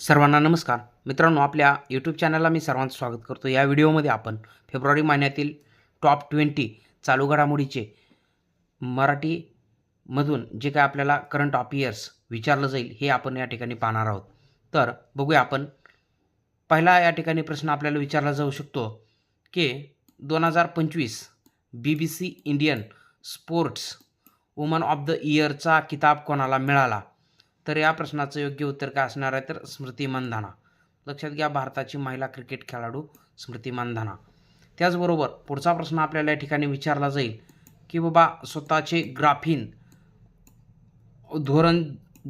सर्वांना नमस्कार. मित्रांनो आपल्या यूट्यूब चॅनलला मी सर्वांचं स्वागत करतो. या व्हिडिओमध्ये आपण फेब्रुवारी महिन्यातील टॉप ट्वेंटी चालू घडामोडीचे मराठीमधून जे काय आपल्याला करंट अफेअर्स विचारलं जाईल हे आपण या ठिकाणी पाहणार आहोत. तर बघूया आपण. पहिला या ठिकाणी प्रश्न आपल्याला विचारला जाऊ शकतो की दोन हजार पंचवीस B B C Indian sportswoman of the इयरचा किताब कोणाला मिळाला? तर या प्रश्नाचं योग्य उत्तर काय असणार आहे? तर स्मृती मंधाना. लक्षात घ्या भारताची महिला क्रिकेट खेळाडू स्मृती मंधाना. त्याचबरोबर पुढचा प्रश्न आपल्याला या ठिकाणी विचारला जाईल की बाबा स्वतःचे ग्राफीन धोरण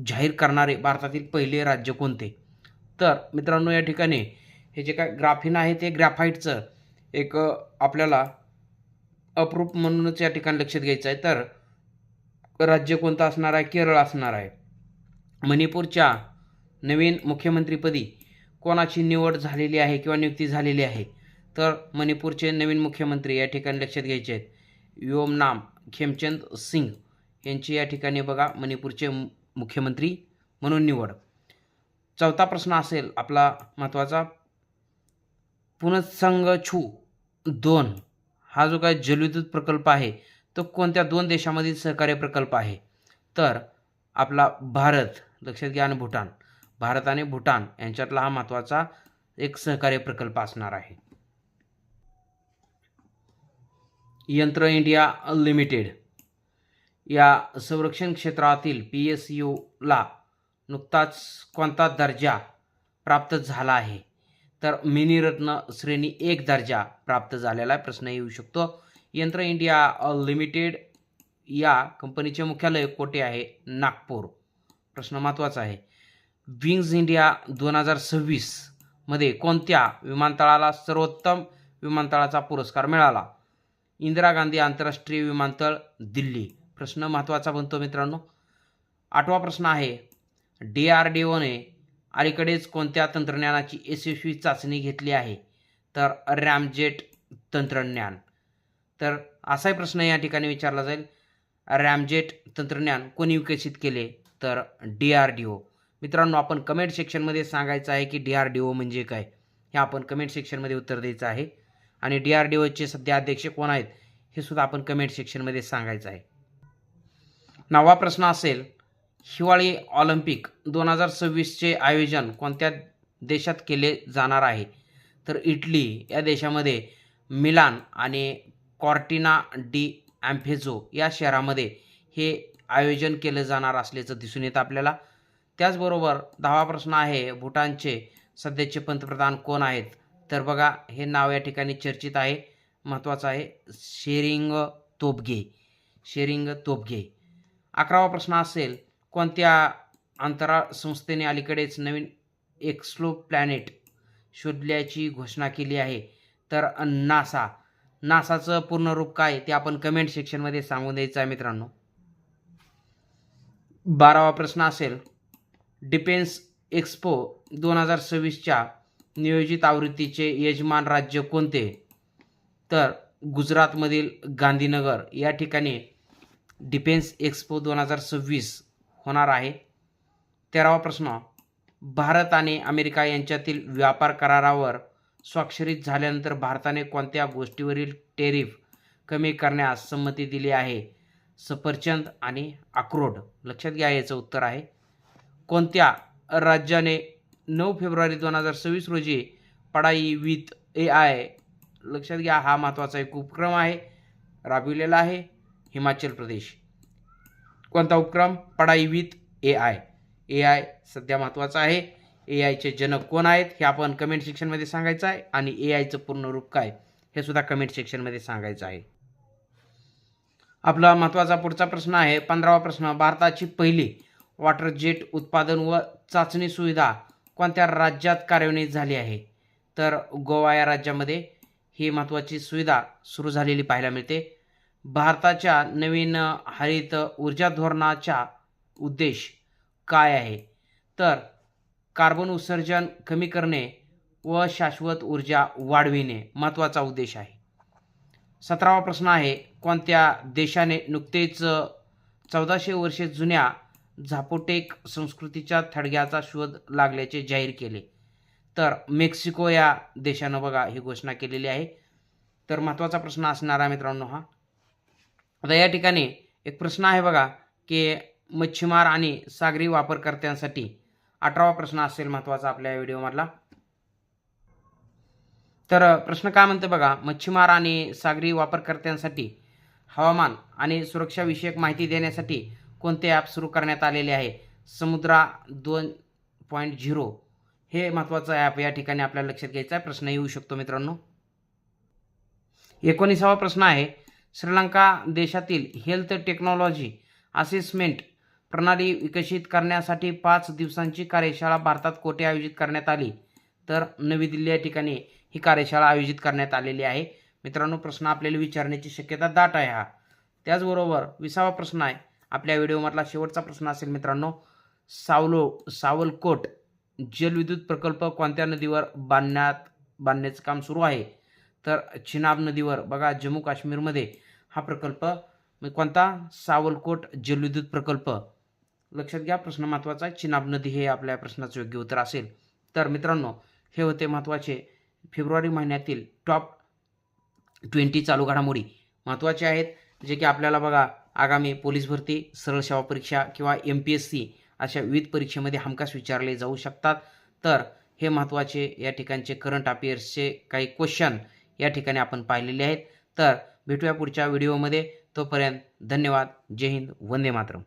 जाहीर करणारे भारतातील पहिले राज्य कोणते? तर मित्रांनो या ठिकाणी हे जे काय ग्राफीन आहे ते ग्रॅफाईटचं एक आपल्याला अप्रूप म्हणूनच या ठिकाणी लक्षात घ्यायचं आहे. तर राज्य कोणतं असणार आहे? केरळ असणार आहे. मणिपूरच्या नवीन मुख्यमंत्रीपदी कोणाची निवड झालेली आहे किंवा नियुक्ती झालेली आहे? तर मणिपूरचे नवीन मुख्यमंत्री या ठिकाणी लक्षात घ्यायचे आहेत. योमनाम खेमचंद सिंग यांची या ठिकाणी बघा मणिपूरचे मु- मुख्यमंत्री म्हणून निवड. चौथा प्रश्न असेल आपला महत्त्वाचा. पुनसंग छू दोन हा जो काय जलविद्युत प्रकल्प आहे तो कोणत्या दोन देशामधील सहकार्य प्रकल्प आहे? तर आपला भारत लक्षात घ्या आणि भूटान. भारत आणि भूटान यांच्यातला हा महत्त्वाचा एक सहकार्य प्रकल्प असणार आहे. यंत्र इंडिया लिमिटेड या संरक्षण क्षेत्रातील पी एस यूला नुकताच कोणता दर्जा प्राप्त झाला आहे? तर मिनीरत्न श्रेणी एक दर्जा प्राप्त झालेला आहे. प्रश्न येऊ शकतो. यंत्र इंडिया लिमिटेड या कंपनीचे मुख्यालय कोठे आहे? नागपूर. प्रश्न महत्त्वाचा आहे. विंग्ज इंडिया दोन हजार सव्वीसमध्ये कोणत्या विमानतळाला सर्वोत्तम विमानतळाचा पुरस्कार मिळाला? इंदिरा गांधी आंतरराष्ट्रीय विमानतळ दिल्ली. प्रश्न महत्त्वाचा बनतो मित्रांनो. आठवा प्रश्न आहे डी आर डी ओने अलीकडेच कोणत्या तंत्रज्ञानाची यशस्वी चाचणी घेतली आहे? तर रॅमजेट तंत्रज्ञान. तर असाही प्रश्न या ठिकाणी विचारला जाईल. रॅमजेट तंत्रज्ञान कोणी विकसित केले? तर डी आर डी ओ मित्रांनो आपण कमेंट सेक्शनमध्ये सांगायचं आहे की डी आर डी ओ म्हणजे काय? हे आपण कमेंट सेक्शनमध्ये उत्तर द्यायचं आहे. आणि डी आर डी ओचे सध्या अध्यक्ष कोण आहेत? हे सुद्धा आपण कमेंट सेक्शनमध्ये सांगायचं आहे. नवा प्रश्न असेल हिवाळी ऑलिम्पिक दोन हजार सव्वीसचे आयोजन कोणत्या देशात केले जाणार आहे? तर इटली या देशामध्ये मिलान आणि कॉर्टिना डी ॲम्फेझो या शहरामध्ये हे आयोजन केलं जाणार असल्याचं दिसून येतं आपल्याला. त्याचबरोबर दहावा प्रश्न आहे भूटानचे सध्याचे पंतप्रधान कोण आहेत? तर बघा हे नाव या ठिकाणी चर्चित आहे. महत्त्वाचं आहे शेरिंग तोबगे शेरिंग तोबगे अकरावा प्रश्न असेल कोणत्या अंतराळ संस्थेने अलीकडेच नवीन एक्स्लो प्लॅनेट शोधल्याची घोषणा केली आहे? तर नासा. नासाचं पूर्ण रूप काय ते आपण कमेंट सेक्शनमध्ये सांगून द्यायचं आहे मित्रांनो. बारावा प्रश्न असेल. डिफेन्स एक्स्पो दोन हजार सव्वीसच्या नियोजित आवृत्तीचे यजमान राज्य कोणते? तर गुजरातमधील गांधीनगर. या ठिकाणी डिफेन्स एक्स्पो दोन हजार सव्वीस होणार आहे. तेरावा प्रश्न. भारत आणि अमेरिका यांच्यातील व्यापार करारावर स्वाक्षरीत झाल्यानंतर भारताने कोणत्या गोष्टीवरील टेरिफ कमी करण्यास संमती दिली आहे? सफरचंद आणि अक्रोड. लक्षात घ्या याचं उत्तर आहे. कोणत्या राज्याने नऊ फेब्रुवारी दोन हजार सव्वीस रोजी पढाई विथ ए आय लक्षात घ्या हा महत्त्वाचा एक उपक्रम आहे. राबविलेला आहे हिमाचल प्रदेश. कोणता उपक्रम? Padhai with A I A I सध्या महत्त्वाचा आहे. ए आयचे जनक कोण आहेत हे आपण कमेंट सेक्शनमध्ये सांगायचं आहे. आणि ए आयचं पूर्ण रूप काय हे सुद्धा कमेंट सेक्शनमध्ये सांगायचं आहे. आपला महत्त्वाचा पुढचा प्रश्न आहे पंधरावा प्रश्न भारताची पहिली वॉटर जेट उत्पादन व चाचणी सुविधा कोणत्या राज्यात कार्यान्वित झाली आहे? तर गोवा या राज्यामध्ये ही महत्त्वाची सुविधा सुरू झालेली पाहायला मिळते. भारताच्या नवीन हरित ऊर्जा धोरणाचा उद्देश काय आहे? तर कार्बन उत्सर्जन कमी करणे व शाश्वत ऊर्जा वाढविणे महत्त्वाचा उद्देश आहे. सतरावा प्रश्न आहे कोणत्या देशाने नुकतेच चौदाशे वर्षे जुन्या झापोटेक संस्कृतीच्या थडग्याचा शोध लागल्याचे जाहीर केले? तर मेक्सिको या देशानं बघा ही घोषणा केलेली आहे. तर महत्त्वाचा प्रश्न असणारा मित्रांनो हा. आता या ठिकाणी एक प्रश्न आहे बघा की मच्छीमार आणि सागरी वापरकर्त्यांसाठी अठरावा प्रश्न असेल महत्त्वाचा आपल्या व्हिडिओमधला. तर प्रश्न काय म्हणते बघा मच्छीमार आणि सागरी वापरकर्त्यांसाठी हवामान आणि सुरक्षाविषयक माहिती देण्यासाठी कोणते ॲप सुरू करण्यात आलेले आहे? समुद्रा दोन पॉईंट झिरो हे महत्त्वाचं ॲप या ठिकाणी आपल्याला लक्षात घ्यायचा आहे. प्रश्न येऊ शकतो मित्रांनो. एकोणीसावा प्रश्न आहे श्रीलंका देशातील हेल्थ टेक्नॉलॉजी असेसमेंट प्रणाली विकसित करण्यासाठी पाच दिवसांची कार्यशाळा भारतात कोठे आयोजित करण्यात आली? तर नवी दिल्ली या ठिकाणी ही कार्यशाळा आयोजित करण्यात आलेली आहे. मित्रांनो प्रश्न आपल्याला विचारण्याची शक्यता दाट आहे हा. त्याचबरोबर विसावा प्रश्न आहे. आपल्या व्हिडिओमधला शेवटचा प्रश्न असेल मित्रांनो सावलो सावलकोट जलविद्युत प्रकल्प कोणत्या नदीवर बांधण्यात बांधण्याचं काम सुरू आहे? तर चिनाब नदीवर बघा जम्मू काश्मीरमध्ये हा प्रकल्प कोणता? सावलकोट जलविद्युत प्रकल्प. लक्षात घ्या प्रश्न महत्त्वाचा आहे. चिनाब नदी हे आपल्या प्रश्नाचं योग्य उत्तर असेल. तर मित्रांनो हे होते महत्त्वाचे फेब्रुवारी महिन्यातील टॉप ट्वेंटी चालू घडामोडी महत्त्वाचे आहेत जे की आपल्याला बघा आगामी पोलीस भरती सरळ सेवा परीक्षा किंवा एम पी एस सी अशा विविध परीक्षेमध्ये हमखास विचारले जाऊ शकतात. तर हे महत्त्वाचे या ठिकाणचे करंट अफेअर्सचे काही क्वेश्चन या ठिकाणी आपण पाहिलेले आहेत. तर भेटूया पुढच्या व्हिडिओमध्ये तोपर्यंत धन्यवाद. जय हिंद. वंदे मातरम.